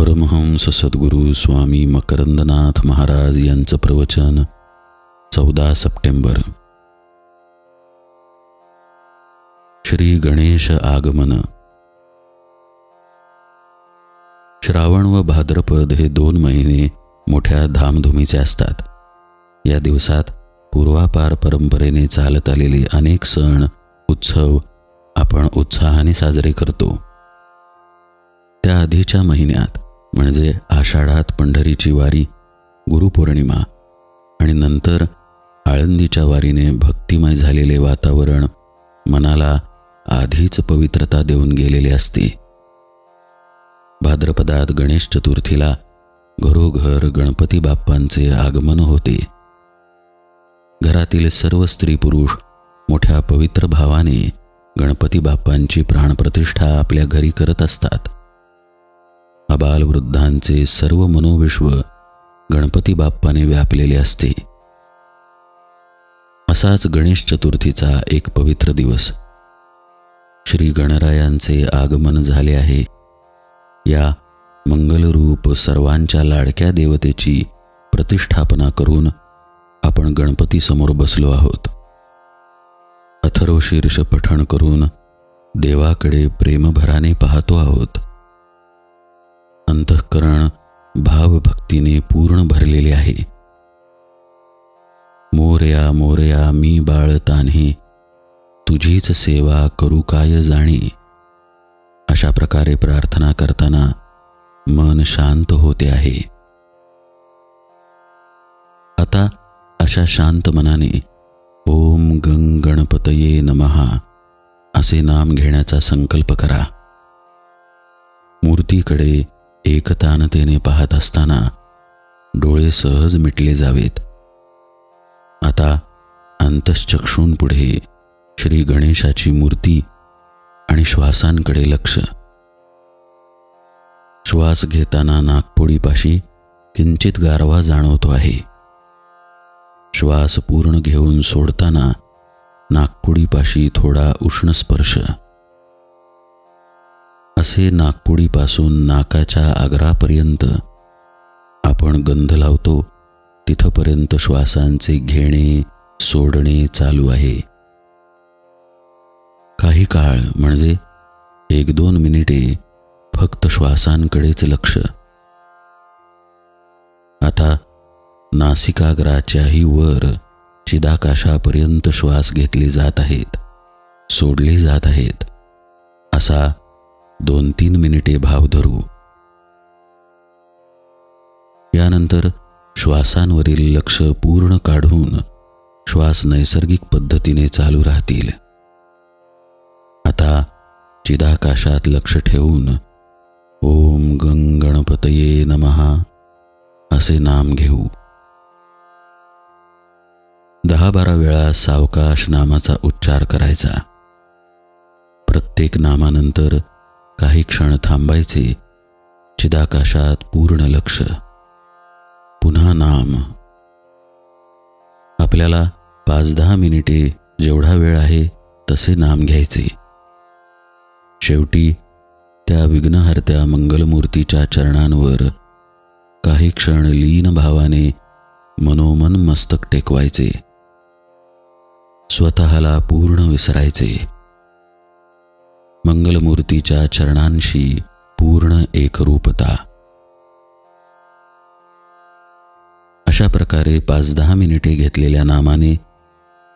परमहंस सद्गुरू स्वामी मकरंदनाथ महाराज यांचं प्रवचन चौदा सप्टेंबर. श्री गणेश आगमन. श्रावण व भाद्रपद हे दोन महिने मोठ्या धामधुमीचे असतात. या दिवसात पूर्वापार परंपरेने चालत आलेले अनेक सण उत्सव आपण उत्साहाने साजरे करतो. त्या आधीच्या महिन्यात म्हणजे आषाढात पंढरीची वारी गुरुपौर्णिमा आणि नंतर आळंदीच्या वारीने भक्तिमय झालेले वातावरण मनाला आधीच पवित्रता देऊन गेलेले असते. भाद्रपदात गणेश चतुर्थीला घरोघर गणपती बाप्पांचे आगमन होते. घरातील सर्व स्त्री पुरुष मोठ्या पवित्र भावाने गणपती बाप्पांची प्राणप्रतिष्ठा आपल्या घरी करत असतात. अबालवृद्धांचे सर्व मनोविश्व गणपती बाप्पाने व्यापलेले असते. असाच गणेश चतुर्थीचा एक पवित्र दिवस. श्री गणरायांचे आगमन झाले आहे. या मंगलरूप सर्वांच्या लाडक्या देवतेची प्रतिष्ठापना करून आपण गणपतीसमोर बसलो आहोत. अथर्वशीर्ष पठण करून देवाकडे प्रेमभराने पाहतो आहोत. अंतःकरण भावभक्तीने पूर्ण भरलेले आहे. मोरया मोरया मी बाळ तुझीच सेवा करू काय जाणी? अशा प्रकारे प्रार्थना करताना मन शांत होते आहे. आता अशा शांत मनाने ओम गंग गणपतये नमहा असे नाम घेण्याचा संकल्प करा. मूर्तीकडे एकतानतेने पाहत असताना डोळे सहज मिटले जावेत. आता अंतश्चक्षूंपुढे श्री गणेशाची मूर्ती आणि श्वासांकडे लक्ष. श्वास घेताना नागपुडीपाशी किंचित गारवा जाणवतो आहे. श्वास पूर्ण घेऊन सोडताना नागपुडीपाशी थोडा उष्ण स्पर्श असे नागपुडीपासून नाकाच्या आग्रापर्यंत आपण गंध लावतो तिथपर्यंत श्वासांचे घेणे सोडणे चालू आहे. काही काळ म्हणजे एक दोन मिनिटे फक्त श्वासांकडेच लक्ष. आता नासिकाग्राच्याही वर चिदाकाशापर्यंत श्वास घेतले जात आहेत सोडले जात आहेत असा दोन तीन मिनिटे भाव धरू. यानंतर श्वासांवरील लक्ष पूर्ण काढून श्वास नैसर्गिक पद्धतीने चालू राहतील. आता चिदाकाशात लक्ष ठेवून ओम गंग गणपतये नमहा असे नाम घेऊ. दहा बारा वेळा सावकाश नामाचा उच्चार करायचा. प्रत्येक नामानंतर काही क्षण थांबायचे चिदाकाशात पूर्ण लक्ष. पुन्हा नाम. आपल्याला पाच दहा मिनिटे जेवढा वेळ आहे तसे नाम घ्यायचे. शेवटी त्या विघ्नहर्त्या मंगलमूर्तीच्या चरणांवर काही क्षण लीन भावाने मनोमन मस्तक टेकवायचे. स्वतःला पूर्ण विसरायचे. मंगलमूर्तीच्या चरणांशी पूर्ण एकरूपता. अशा प्रकारे पाच दहा मिनिटे घेतलेल्या नामाने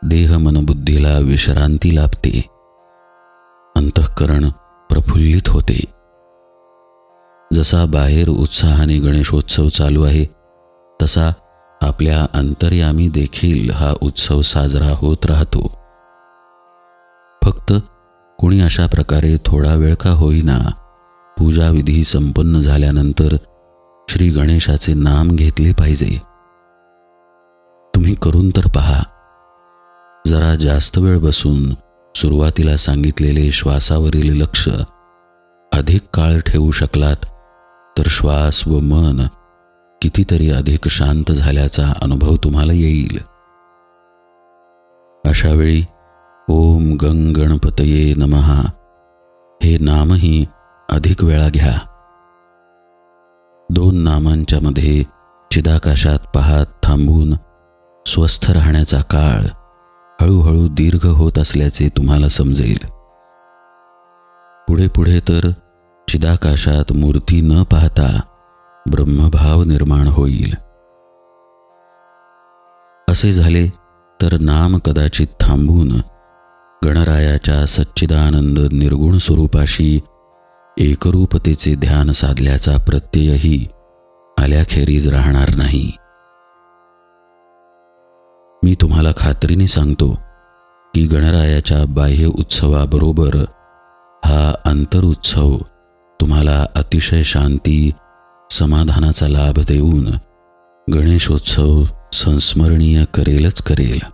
देह मनबुद्धीला विश्रांती लाभते. अंतःकरण प्रफुल्लित होते. जसा बाहेर उत्साहाने गणेशोत्सव चालू आहे तसा आपल्या अंतर्यामी देखील हा उत्सव साजरा होत राहतो. फक्त कुणी अशा प्रकारे थोडा वेळ का होईना पूजाविधी संपन्न झाल्यानंतर श्री गणेशाचे नाम घेतले पाहिजे. तुम्ही करून तर पहा. जरा जास्त वेळ बसून सुरुवातीला सांगितलेले श्वासावरील लक्ष अधिक काळ ठेवू शकलात तर श्वास व मन कितीतरी अधिक शांत झाल्याचा अनुभव तुम्हाला येईल. अशावेळी ओम गंग गणपतये नमहा हे नामही अधिक वेळा घ्या. दोन नामांच्या मध्ये चिदाकाशात पाहात थांबून स्वस्थ राहण्याचा काळ हळूहळू दीर्घ होत असल्याचे तुम्हाला समजेल. पुढे पुढे तर चिदाकाशात मूर्ती न पाहता ब्रह्मभाव निर्माण होईल. असे झाले तर नाम कदाचित थांबून गणरायाच्या सच्चिदानंद निर्गुण स्वरूपाशी एकरूपतेचे ध्यान साधल्याचा प्रत्ययही आल्याखेरीज राहणार नाही. मी तुम्हाला खात्रीने सांगतो की गणरायाच्या बाह्य उत्सवाबरोबर हा अंतरुत्सव तुम्हाला अतिशय शांती समाधानाचा लाभ देऊन गणेशोत्सव संस्मरणीय करेलच करेल.